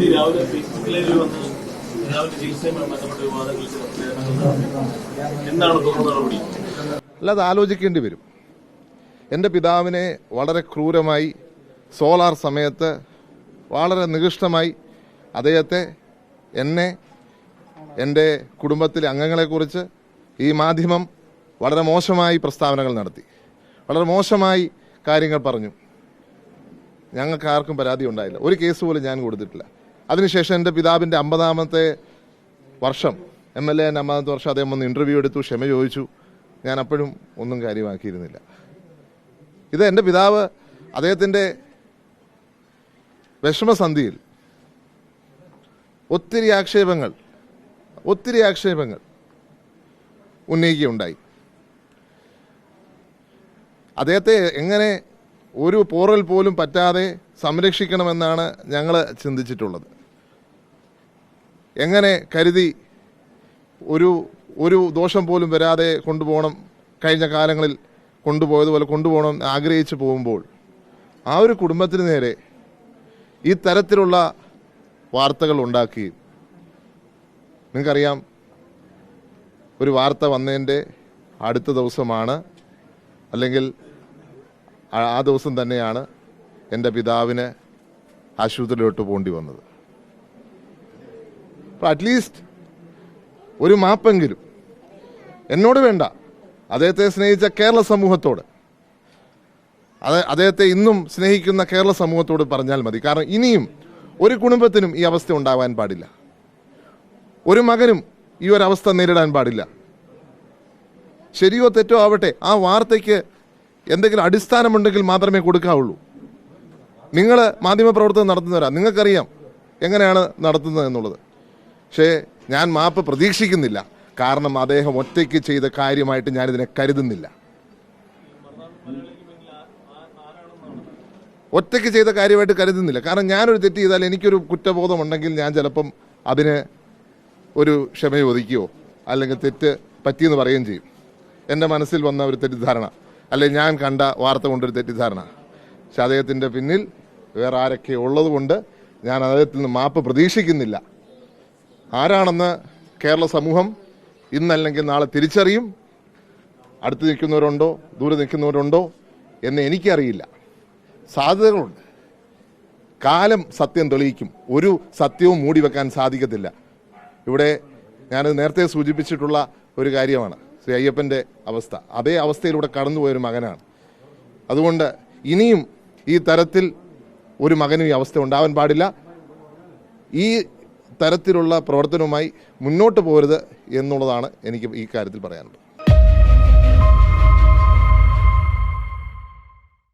ഗാന്ധി രാവിലെ ഫേസ്ബുക്കിലേക്ക് വന്ന് രാവിലെ ചികിത്സയുമായി ബന്ധപ്പെട്ട വിവാദങ്ങൾ നടപടി? അല്ലാതെ ആലോചിക്കേണ്ടി വരും. എന്റെ പിതാവിനെ വളരെ ക്രൂരമായി സോളാർ സമയത്ത് വളരെ നികൃഷ്ടമായി അദ്ദേഹത്തെ എന്നെ എന്റെ കുടുംബത്തിലെ അംഗങ്ങളെക്കുറിച്ച് ഈ മാധ്യമം വളരെ മോശമായി പ്രസ്താവനകൾ നടത്തി. വളരെ മോശമായി കാര്യങ്ങൾ പറഞ്ഞു. ഞങ്ങൾക്ക് ആർക്കും പരാതി ഉണ്ടായില്ല. ഒരു കേസ് പോലും ഞാൻ കൊടുത്തിട്ടില്ല. അതിനുശേഷം എന്റെ പിതാവിന്റെ അമ്പതാമത്തെ വർഷം എം എൽ എ എന്റെ അമ്പതാമത്തെ വർഷം അദ്ദേഹം ഒന്ന് ഇന്റർവ്യൂ എടുത്തു ക്ഷമ ചോദിച്ചു. ഞാൻ അപ്പോഴും ഒന്നും കാര്യമാക്കിയിരുന്നില്ല. ഇത് എന്റെ പിതാവ് അദ്ദേഹത്തിന്റെ വിഷമസന്ധിയിൽ ഒത്തിരി ആക്ഷേപങ്ങൾ ഒത്തിരി ആക്ഷേപങ്ങൾ ഉന്നയിക്കുകയുണ്ടായി. അദ്ദേഹത്തെ എങ്ങനെ ഒരു പോറൽ പോലും പറ്റാതെ സംരക്ഷിക്കണമെന്നാണ് ഞങ്ങൾ ചിന്തിച്ചിട്ടുള്ളത്. എങ്ങനെ കരുതി ഒരു ഒരു ദോഷം പോലും വരാതെ കൊണ്ടുപോകണം കഴിഞ്ഞ കാലങ്ങളിൽ കൊണ്ടുപോയതുപോലെ കൊണ്ടുപോകണം ആഗ്രഹിച്ചു പോകുമ്പോൾ ആ ഒരു കുടുംബത്തിന് നേരെ ഈ തരത്തിലുള്ള വാർത്തകൾ ഉണ്ടാക്കി നിങ്ങൾക്കറിയാം ഒരു വാർത്ത വന്നതിന്റെ അടുത്ത ദിവസമാണ് അല്ലെങ്കിൽ ആ ദിവസം തന്നെയാണ് എന്റെ പിതാവിനെ ആശുപത്രിയിലോട്ട് പോണ്ടി വന്നത്. അറ്റ്ലീസ്റ്റ് ഒരു മാപ്പെങ്കിലും. എന്നോട് വേണ്ട. അദ്ദേഹത്തെ സ്നേഹിച്ച കേരള സമൂഹത്തോട്. അത് അദ്ദേഹത്തെ ഇന്നും സ്നേഹിക്കുന്ന കേരള സമൂഹത്തോട് പറഞ്ഞാൽ മതി. കാരണം ഇനിയും ഒരു കുടുംബത്തിനും ഈ അവസ്ഥ ഉണ്ടാവാൻ പാടില്ല. ഒരു മകനും ഈ ഒരു അവസ്ഥ നേരിടാൻ പാടില്ല. ശരിയോ തെറ്റോ ആവട്ടെ ആ വാർത്തയ്ക്ക് എന്തെങ്കിലും അടിസ്ഥാനമുണ്ടെങ്കിൽ മാത്രമേ കൊടുക്കാവുള്ളൂ. നിങ്ങൾ മാധ്യമപ്രവർത്തനം നടത്തുന്നവരാ. നിങ്ങൾക്കറിയാം എങ്ങനെയാണ് നടത്തുന്നത് എന്നുള്ളത്. പക്ഷേ ഞാൻ മാപ്പ് പ്രതീക്ഷിക്കുന്നില്ല. കാരണം അദ്ദേഹം ഒറ്റയ്ക്ക് ചെയ്ത കാര്യമായിട്ട് ഞാനിതിനെ കരുതുന്നില്ല. ഒറ്റയ്ക്ക് ചെയ്ത കാര്യമായിട്ട് കരുതുന്നില്ല. കാരണം ഞാനൊരു തെറ്റ് ചെയ്താൽ എനിക്കൊരു കുറ്റബോധമുണ്ടെങ്കിൽ ഞാൻ ചിലപ്പം അതിന് ഒരു ക്ഷമ ചോദിക്കുകയോ അല്ലെങ്കിൽ തെറ്റ് പറ്റിയെന്ന് പറയുകയും ചെയ്യും. എന്റെ മനസ്സിൽ വന്ന ഒരു തെറ്റിദ്ധാരണ. അല്ലെങ്കിൽ ഞാൻ കണ്ട വാർത്ത കൊണ്ടൊരു തെറ്റിദ്ധാരണ. പക്ഷെ അദ്ദേഹത്തിന്റെ പിന്നിൽ വേറെ ആരൊക്കെ ഉള്ളതുകൊണ്ട് ഞാൻ അദ്ദേഹത്തിൽ നിന്ന് മാപ്പ് പ്രതീക്ഷിക്കുന്നില്ല. ആരാണെന്ന് കേരള സമൂഹം ഇന്നല്ലെങ്കിൽ നാളെ തിരിച്ചറിയും. അടുത്ത് നിൽക്കുന്നവരുണ്ടോ? ദൂരെ നിൽക്കുന്നവരുണ്ടോ? എന്ന് എനിക്കറിയില്ല. സാധ്യതകളുണ്ട്. കാലം സത്യം തെളിയിക്കും. ഒരു സത്യവും മൂടി വെക്കാൻ സാധിക്കത്തില്ല. ഇവിടെ ഞാൻ നേരത്തെ സൂചിപ്പിച്ചിട്ടുള്ള ഒരു കാര്യമാണ്. ശ്രീ അയ്യപ്പന്റെ അവസ്ഥ. അതേ അവസ്ഥയിലൂടെ കടന്നുപോയൊരു മകനാണ്. അതുകൊണ്ട് ഇനിയും ഈ തരത്തിൽ ഒരു മകനും ഈ അവസ്ഥ ഉണ്ടാവാൻ പാടില്ല. ഈ തരത്തിലുള്ള പ്രവർത്തനവുമായി മുന്നോട്ട് പോരുത് എന്നുള്ളതാണ് എനിക്ക് ഈ കാര്യത്തിൽ പറയാനുള്ളത്.